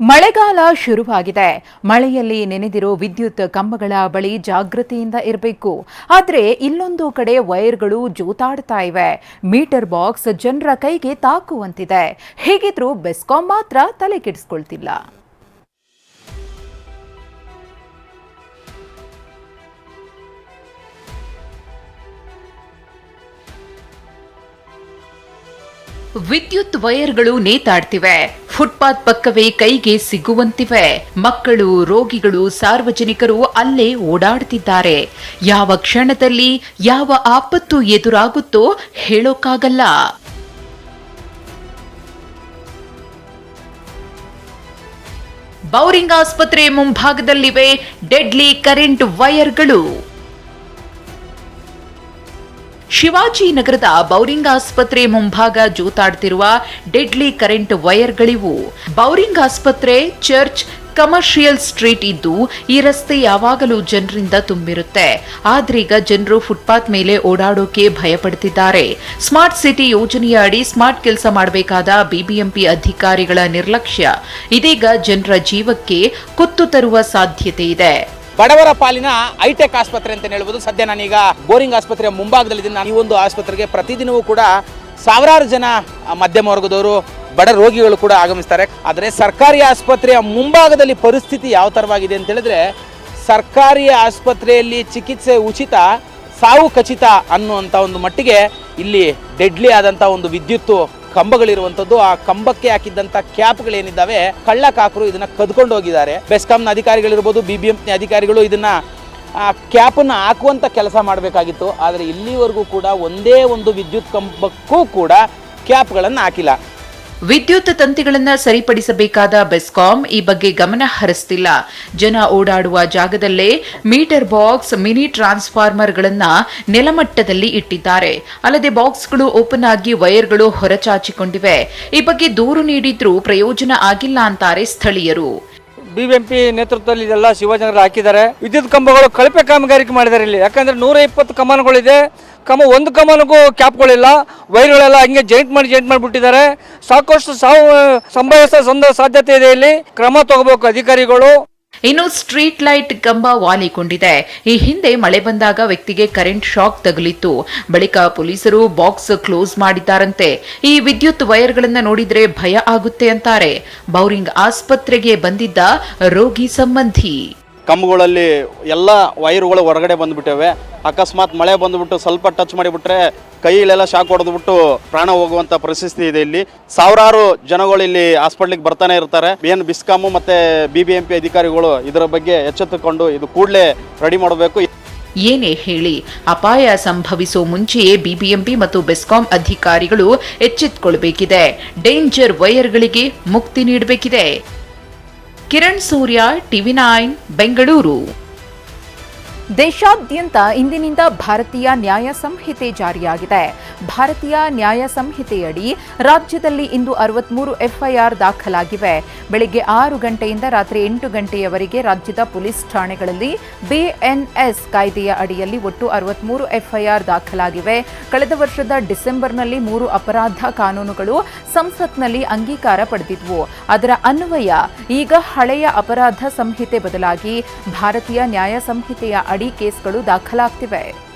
ಮಳೆಗಾಲ ಶುರುವಾಗಿದೆ. ಮಳೆಯಲ್ಲಿ ನೆನೆದಿರೋ ವಿದ್ಯುತ್ ಕಂಬಗಳ ಬಳಿ ಜಾಗೃತಿಯಿಂದ ಇರಬೇಕು. ಆದರೆ ಇಲ್ಲೊಂದು ಕಡೆ ವೈರ್ಗಳು ಜೋತಾಡ್ತಾ ಇವೆ. ಮೀಟರ್ ಬಾಕ್ಸ್ ಜನರ ಕೈಗೆ ತಾಕುವಂತಿದೆ. ಹೇಗಿದ್ರೂ ಬೆಸ್ಕಾಂ ಮಾತ್ರ ತಲೆ ಕೆಡಿಸ್ಕೊಳ್ತಿಲ್ಲ ವಿದ್ಯುತ್ ವೈರ್ಗಳು ನೇತಾಡ್ತಿವೆ. ಫುಟ್ಪಾತ್ ಪಕ್ಕವೇ ಕೈಗೆ ಸಿಗುವಂತಿವೆ. ಮಕ್ಕಳು, ರೋಗಿಗಳು, ಸಾರ್ವಜನಿಕರು ಅಲ್ಲೇ ಓಡಾಡ್ತಿದ್ದಾರೆ. ಯಾವ ಕ್ಷಣದಲ್ಲಿ ಯಾವ ಆಪತ್ತು ಎದುರಾಗುತ್ತೋ ಹೇಳೋಕ್ಕಾಗಲ್ಲ ಬೌರಿಂಗ್ ಆಸ್ಪತ್ರೆ ಮುಂಭಾಗದಲ್ಲಿವೆ ಡೆಡ್ಲಿ ಕರೆಂಟ್ ವೈರ್ಗಳು. ಶಿವಾಜಿನಗರದ ಬೌರಿಂಗ್ ಆಸ್ಪತ್ರೆ ಮುಂಭಾಗ ಜೂತಾಡ್ತಿರುವ ಡೆಡ್ಲಿ ಕರೆಂಟ್ ವೈರ್ಗಳಿವು. ಬೌರಿಂಗ್ ಆಸ್ಪತ್ರೆ ಚರ್ಚ್, ಕಮರ್ಷಿಯಲ್ ಸ್ಟ್ರೀಟ್ ಇದ್ದು ಈ ರಸ್ತೆ ಯಾವಾಗಲೂ ಜನರಿಂದ ತುಂಬಿರುತ್ತೆ. ಆದ್ರೀಗ ಜನರು ಫುಟ್ಪಾತ್ ಮೇಲೆ ಓಡಾಡೋಕೆ ಭಯಪಡ್ತಿದ್ದಾರೆ. ಸ್ಮಾರ್ಟ್ ಸಿಟಿ ಯೋಜನೆಯ ಅಡಿ ಸ್ಮಾರ್ಟ್ ಕೆಲಸ ಮಾಡಬೇಕಾದ ಬಿಬಿಎಂಪಿ ಅಧಿಕಾರಿಗಳ ನಿರ್ಲಕ್ಷ್ಯ. ಇದೀಗ ಜನರ ಜೀವಕ್ಕೆ ಕುತ್ತು ತರುವ ಸಾಧ್ಯತೆ ಇದೆ. ಬಡವರ ಪಾಲಿನ ಐಟೆಕ್ ಆಸ್ಪತ್ರೆ ಅಂತ ಹೇಳ್ಬೋದು. ಸದ್ಯ ನಾನೀಗ ಬೋರಿಂಗ್ ಆಸ್ಪತ್ರೆಯ ಮುಂಭಾಗದಲ್ಲಿದ್ದೀನಿ ನಾನು ಈ ಒಂದು ಆಸ್ಪತ್ರೆಗೆ ಪ್ರತಿದಿನವೂ ಕೂಡ ಸಾವಿರಾರು ಜನ ಮಧ್ಯಮ ವರ್ಗದವರು, ಬಡ ರೋಗಿಗಳು ಕೂಡ ಆಗಮಿಸ್ತಾರೆ. ಆದರೆ ಸರ್ಕಾರಿ ಆಸ್ಪತ್ರೆಯ ಮುಂಭಾಗದಲ್ಲಿ ಪರಿಸ್ಥಿತಿ ಯಾವ ಥರವಾಗಿದೆ ಅಂತ ಹೇಳಿದ್ರೆ, ಸರ್ಕಾರಿ ಆಸ್ಪತ್ರೆಯಲ್ಲಿ ಚಿಕಿತ್ಸೆ ಉಚಿತ, ಸಾವು ಖಚಿತ ಅನ್ನುವಂಥ ಒಂದು ಮಟ್ಟಿಗೆ ಇಲ್ಲಿ ಡೆಡ್ಲಿ ಆದಂಥ ಒಂದು ವಿದ್ಯುತ್ತು ಕಂಬಗಳಿರುವಂಥದ್ದು, ಆ ಕಂಬಕ್ಕೆ ಹಾಕಿದ್ದಂಥ ಕ್ಯಾಪ್ಗಳೇನಿದ್ದಾವೆ, ಕಳ್ಳಕಾಕರು ಇದನ್ನ ಕದ್ಕೊಂಡು ಹೋಗಿದ್ದಾರೆ. ಬೆಸ್ಕಾಂನ ಅಧಿಕಾರಿಗಳಿರ್ಬೋದು ಬಿ ಬಿ ಅಧಿಕಾರಿಗಳು ಇದನ್ನ, ಆ ಕ್ಯಾಪನ್ನು ಹಾಕುವಂಥ ಕೆಲಸ ಮಾಡಬೇಕಾಗಿತ್ತು. ಆದರೆ ಇಲ್ಲಿವರೆಗೂ ಕೂಡ ಒಂದೇ ಒಂದು ವಿದ್ಯುತ್ ಕಂಬಕ್ಕೂ ಕೂಡ ಕ್ಯಾಪ್ಗಳನ್ನು ಹಾಕಿಲ್ಲ. ವಿದ್ಯುತ್ ತಂತಿಗಳನ್ನು ಸರಿಪಡಿಸಬೇಕಾದ ಬೆಸ್ಕಾಂ ಈ ಬಗ್ಗೆ ಗಮನ ಹರಿಸ್ತಿಲ್ಲ. ಜನ ಓಡಾಡುವ ಜಾಗದಲ್ಲೇ ಮೀಟರ್ ಬಾಕ್ಸ್, ಮಿನಿ ಟ್ರಾನ್ಸ್ಫಾರ್ಮರ್ಗಳನ್ನು ನೆಲಮಟ್ಟದಲ್ಲಿ ಇಟ್ಟಿದ್ದಾರೆ. ಅಲ್ಲದೆ ಬಾಕ್ಸ್ಗಳು ಓಪನ್ ಆಗಿ ವೈರ್ಗಳು ಹೊರಚಾಚಿಕೊಂಡಿವೆ. ಈ ಬಗ್ಗೆ ದೂರು ನೀಡಿದ್ರೂ ಪ್ರಯೋಜನ ಆಗಿಲ್ಲ ಅಂತಾರೆ ಸ್ಥಳೀಯರು. ಬಿಬಿಎಂಪಿ ನೇತೃತ್ವದಲ್ಲಿ ಇದೆಲ್ಲ ಶಿವಜನರು ಹಾಕಿದ್ದಾರೆ. ವಿದ್ಯುತ್ ಕಂಬಗಳು ಕಳಪೆ ಕಾಮಗಾರಿಕೆ ಮಾಡಿದ್ದಾರೆ ಇಲ್ಲಿ. ಯಾಕಂದ್ರೆ ನೂರ ಇಪ್ಪತ್ತು ಕಮಾನುಗಳಿದೆ. ಕಮ ಒಂದು ಕಮಾನಿಗೂ ಕ್ಯಾಪ್ಗಳಿಲ್ಲ ವೈರ್ಗಳೆಲ್ಲ ಹಂಗೆ ಜೈಂಟ್ ಮಾಡಿ ಜೈಂಟ್ ಮಾಡಿಬಿಟ್ಟಿದ್ದಾರೆ. ಸಾಕಷ್ಟು ಸಾವು, ಸಂಭವಿಸೋ ಸಾಧ್ಯತೆ ಇದೆ ಇಲ್ಲಿ. ಕ್ರಮ ತಗೋಬೇಕು ಅಧಿಕಾರಿಗಳು. ಇನ್ನು ಸ್ಟ್ರೀಟ್ ಲೈಟ್ ಕಂಬ ವಾಲಿಕೊಂಡಿದೆ. ಈ ಹಿಂದೆ ಮಳೆ ಬಂದಾಗ ವ್ಯಕ್ತಿಗೆ ಕರೆಂಟ್ ಶಾಕ್ ತಗುಲಿತ್ತು. ಬಳಿಕ ಪೊಲೀಸರು ಬಾಕ್ಸ್ ಕ್ಲೋಸ್ ಮಾಡಿದ್ದಾರಂತೆ. ಈ ವಿದ್ಯುತ್ ವೈರ್ಗಳನ್ನು ನೋಡಿದ್ರೆ ಭಯ ಆಗುತ್ತೆ ಅಂತಾರೆ. ಬೌರಿಂಗ್ ಆಸ್ಪತ್ರೆಗೆ ಬಂದಿದ್ದ ರೋಗಿ ಸಂಬಂಧಿ. ಕಂಬಗಳಲ್ಲಿ ಎಲ್ಲ ವೈರುಗಳು ಹೊರಗಡೆ ಬಂದ್ಬಿಟ್ಟವೆ. ಅಕಸ್ಮಾತ್ ಮಳೆ ಬಂದುಬಿಟ್ಟು ಸ್ವಲ್ಪ ಟಚ್ ಮಾಡಿಬಿಟ್ರೆ ಕೈಯಲ್ಲೆಲ್ಲ ಶಾಕ್ ಹೊಡೆದ್ಬಿಟ್ಟು ಪ್ರಾಣ ಹೋಗುವಂಥ ಪರಿಸ್ಥಿತಿ ಇದೆ ಇಲ್ಲಿ. ಸಾವಿರಾರು ಜನಗಳು ಇಲ್ಲಿ ಹಾಸ್ಪಿಟ್ಲಿಗೆ ಬರ್ತಾನೆ ಇರ್ತಾರೆ. ಏನು ಬಿಸ್ಕಾಮು ಮತ್ತೆ ಬಿ ಬಿ ಎಂ ಪಿ ಅಧಿಕಾರಿಗಳು ಇದರ ಬಗ್ಗೆ ಎಚ್ಚೆತ್ತುಕೊಂಡು ಇದು ಕೂಡಲೇ ರೆಡಿ ಮಾಡಬೇಕು. ಏನೇ ಹೇಳಿ, ಅಪಾಯ ಸಂಭವಿಸೋ ಮುಂಚೆಯೇ ಬಿಬಿಎಂಪಿ ಮತ್ತು ಬೆಸ್ಕಾಂ ಅಧಿಕಾರಿಗಳು ಎಚ್ಚೆತ್ತುಕೊಳ್ಬೇಕಿದೆ ಡೇಂಜರ್ ವೈರ್ಗಳಿಗೆ ಮುಕ್ತಿ ನೀಡಬೇಕಿದೆ. Kiran Surya TV nine Bengaluru. ದೇಶಾದ್ಯಂತ ಇಂದಿನಿಂದ ಭಾರತೀಯ ನ್ಯಾಯ ಸಂಹಿತೆ ಜಾರಿಯಾಗಿದೆ. ಭಾರತೀಯ ನ್ಯಾಯ ಸಂಹಿತೆಯಡಿ ರಾಜ್ಯದಲ್ಲಿ ಇಂದು ಅರವತ್ಮೂರು ಎಫ್ಐಆರ್ ದಾಖಲಾಗಿವೆ. ಬೆಳಗ್ಗೆ ಆರು ಗಂಟೆಯಿಂದ ರಾತ್ರಿ ಎಂಟು ಗಂಟೆಯವರೆಗೆ ರಾಜ್ಯದ ಪೊಲೀಸ್ ಠಾಣೆಗಳಲ್ಲಿ ಬಿಎನ್ಎಸ್ ಕಾಯ್ದೆಯ ಅಡಿಯಲ್ಲಿ ಒಟ್ಟು ಅರವತ್ಮೂರು ಎಫ್ಐಆರ್ ದಾಖಲಾಗಿವೆ. ಕಳೆದ ವರ್ಷದ ಡಿಸೆಂಬರ್ನಲ್ಲಿ ಮೂರು ಅಪರಾಧ ಕಾನೂನುಗಳು ಸಂಸತ್ನಲ್ಲಿ ಅಂಗೀಕಾರ ಪಡೆದಿದ್ವು. ಅದರ ಅನ್ವಯ ಈಗ ಹಳೆಯ ಅಪರಾಧ ಸಂಹಿತೆ ಬದಲಾಗಿ ಭಾರತೀಯ ನ್ಯಾಯ ಸಂಹಿತೆಯ ಅಡಿ ಕೇಸ್ಗಳು ದಾಖಲಾಗ್ತಿವೆ.